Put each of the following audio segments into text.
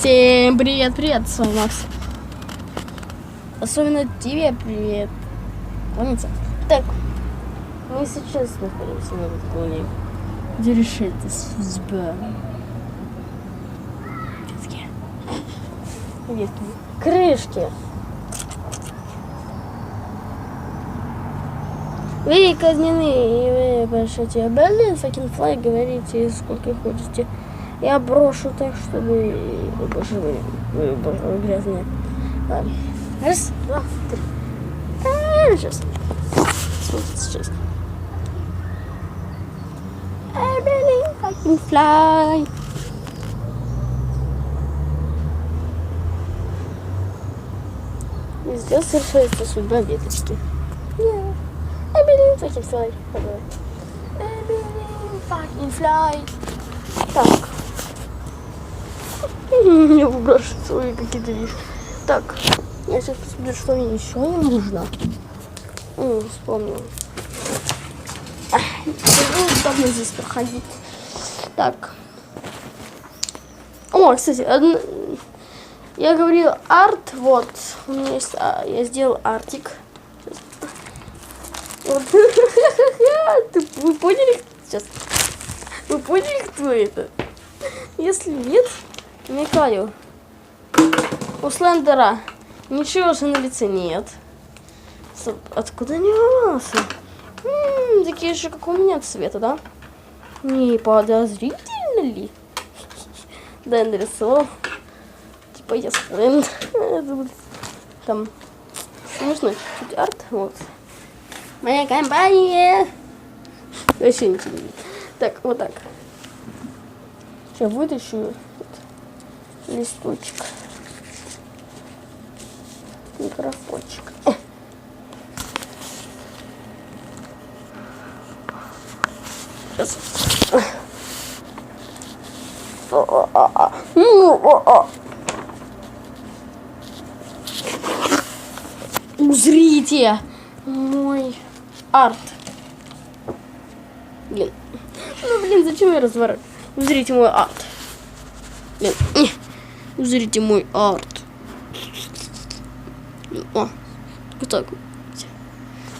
Всем привет, привет, с вами Макс. Особенно тебе привет. Помните? Так, мы сейчас находимся на балконе, где решается судьба. Детские. Детские. Крышки. Вы казнены, и вы пошите Берлин, fucking флай, говорите, сколько хотите. Я брошу так, чтобы... Боже, вы грязные. Ладно. Раз, два, три. Сейчас. Сейчас. I believe I can fly. И здесь совершается судьба веточки. Yeah. I believe I can fly. I believe I can fly. Так. Мне выбрасывают свои какие-то вещи. Так, я сейчас посмотрю, что мне еще не нужно. М, вспомнил. Ах, здесь проходить. Так. О, кстати, одн- я говорил арт, вот. У меня есть, а, я сделал артик. Вот. Вы поняли сейчас? Вы поняли, кто это? Если нет, намекаю. У Слендера ничего же на лице нет. Откуда они волосы? М, такие же, как у меня цвета, да? Не подозрительно ли? Да, я нарисовал. Типа я Сленд. Это вот Там нужно чуть арт. Вот. Моя компания. Вообще ничего не видно. Так, вот так. Сейчас вытащу листочек. Микрофончик. Сейчас. О-о-о-о. Ну, о-о. Узрите мой арт. Блин. Ну, блин, зачем я разворачиваю? Узрите мой арт. Блин. Узрите мой арт. О, вот так.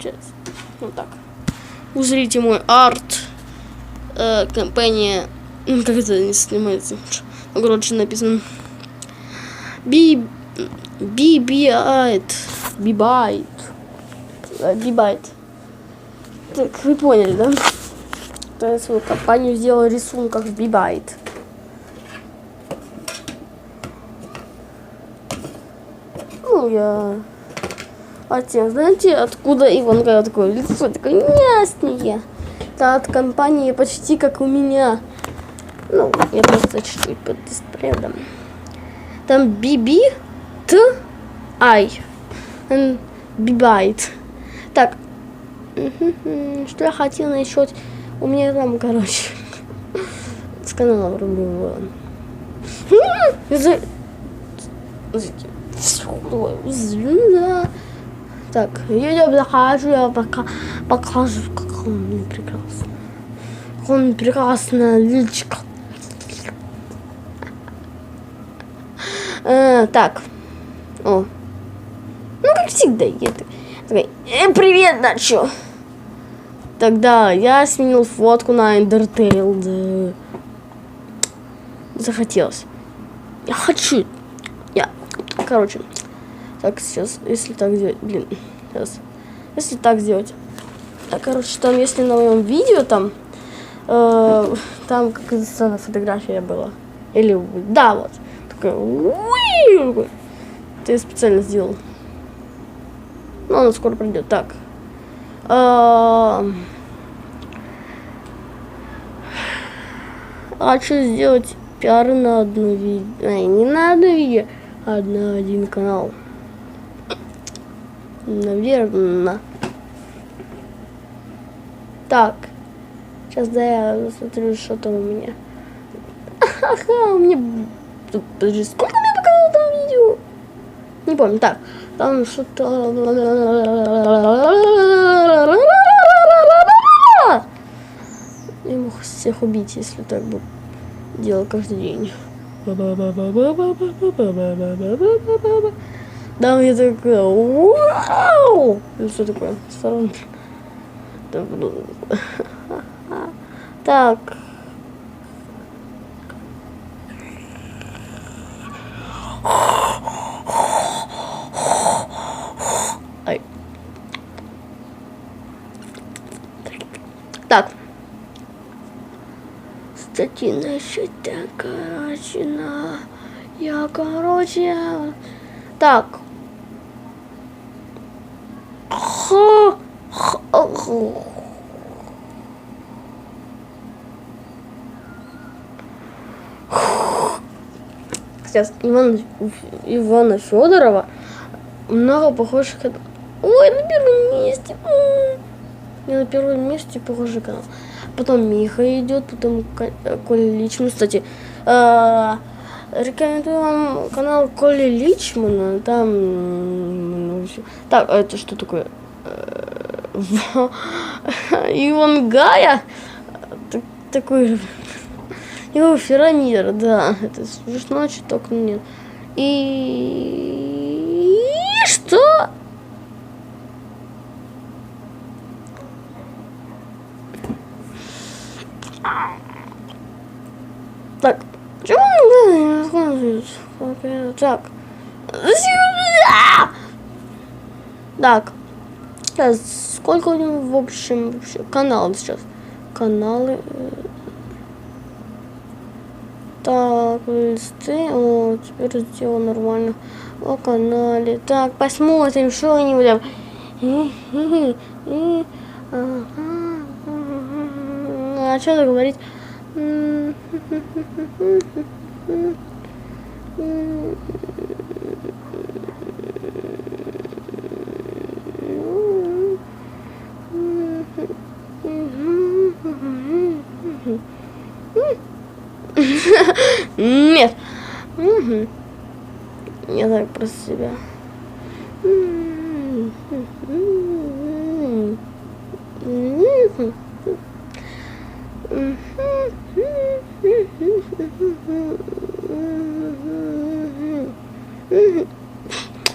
Сейчас. Вот так. Узрите мой арт. Э, компания... м, Как это не снимается? Ну, короче, написано... Би... Бибайт. Бибайт. Э, Бибайт. Так, вы поняли, да? То есть свою компанию сделал рисунков Бибайт. Ну, я... Те, знаете, откуда Иванка такое лицо такое яснее? Это от компании почти как у меня. Ну, я просто чуть-чуть под дисплеем. Там Биби, Т, Ай. Бибайт. Так. Что я хотела насчет... У меня там, короче, с каналом рублевого. Да. Так, я покажу, я пока покажу, как он прекрасный. Как Он прекрасная личка. Э, так. О. Ну, как всегда, я так- «Э, привет, Начо. Тогда я сменил фотку на Undertale. да. Захотелось. Я хочу. Я. Короче. Так, сейчас, если так сделать. Блин, сейчас. Если так сделать. Так, короче, там, если на моем видео там. э, там какая-то сцена фотография была. Или. Да, вот. Такая. Я специально сделал. Ну, она скоро придет. Так. А а что сделать пиар на одно видео? Не на одно видео, а на один канал. Наверное. Так. Сейчас да я посмотрю, что там у меня. Ага, у меня... Подожди, сколько мне показало там видео? Не помню. Так, там что-то... Я мог всех убить, если так бы делал каждый день. Да, я такая, вау! Что такое? Сторон. Так. Ай. Так. Статина еще на... Я, короче... Так. Ху. Сейчас Иван, Ивана Федорова много похожих... кан- Ой, на первом месте. Не на первом месте похожий канал. Потом Миха идет, потом Ко- Коля Личман. Кстати, э, рекомендую вам канал Коли Личмана. Там... Так, а это что такое? Э, Иван Гая. Так- Такой... Его Феронир, да. Это смешно, чуток, но нет. И... Что? Так, чего он не рассказывает? Так. Так. Сейчас, сколько у него в общем вообще каналов сейчас? Каналы. э, Так, листы. О, теперь сделал нормально. О канале. Так, посмотрим, что они там. А что говорить? Нет. Мгм. Я так про себя.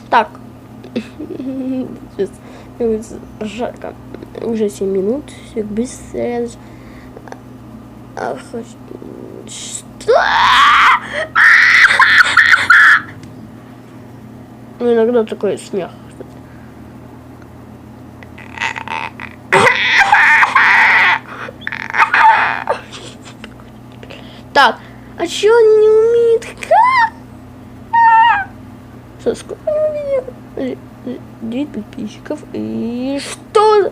Так. Жарко. Уже 7 минут. Все быстро. А, Что? Ну, иногда такой смех. Так, а чё они не умеют? Как? Что, сколько у меня? 9 подписчиков. И что?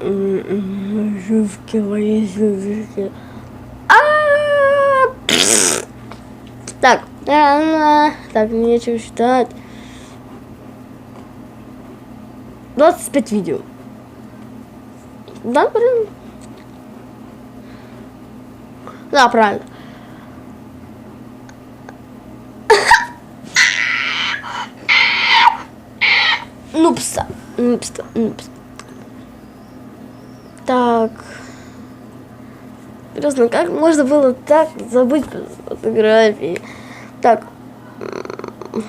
Жувки мои. Так, а, так, нечего считать. 25 видео. Да, правильно? Да, правильно. Нупса. Нупса. Нупса. Так. Серьезно, как можно было так забыть фотографии? Так.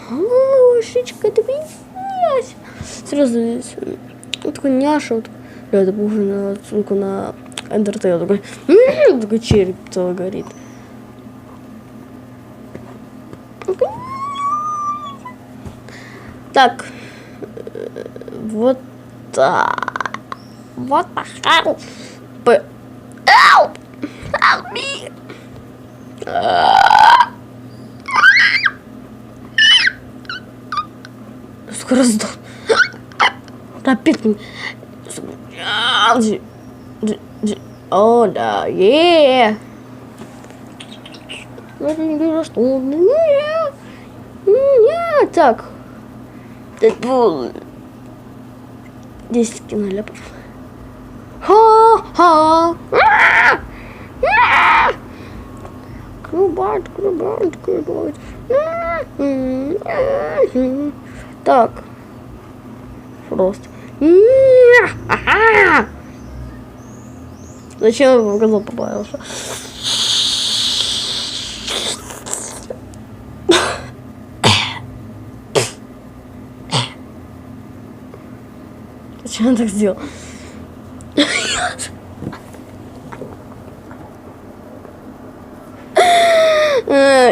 Малышечка, ты. Серьезно, здесь м, такой няша. Вот. Я похоже на отсылку на Эндертейл. Такой, м, такой череп целый горит. Так. Э, Вот так. Вот пошел. Help! Help me! Скоро сдох. Опять. не- Дж- дж- дж- О, да, е. Это не вижу, что... Нет. Нет. Так. Дэдпул. 10 кинолепов. Ха-ха! Крубат, крубат, крубат. Так. Фрост. Зачем я в газон попался? Зачем он так сделал?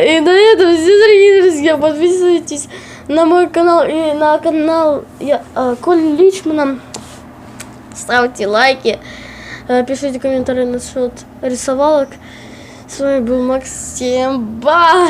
И на этом все, дорогие друзья. Подписывайтесь на мой канал и на канал я, э, Коли Личмана. Ставьте лайки. э, Пишите комментарии насчет рисовалок. С вами был Макс. Всем бай!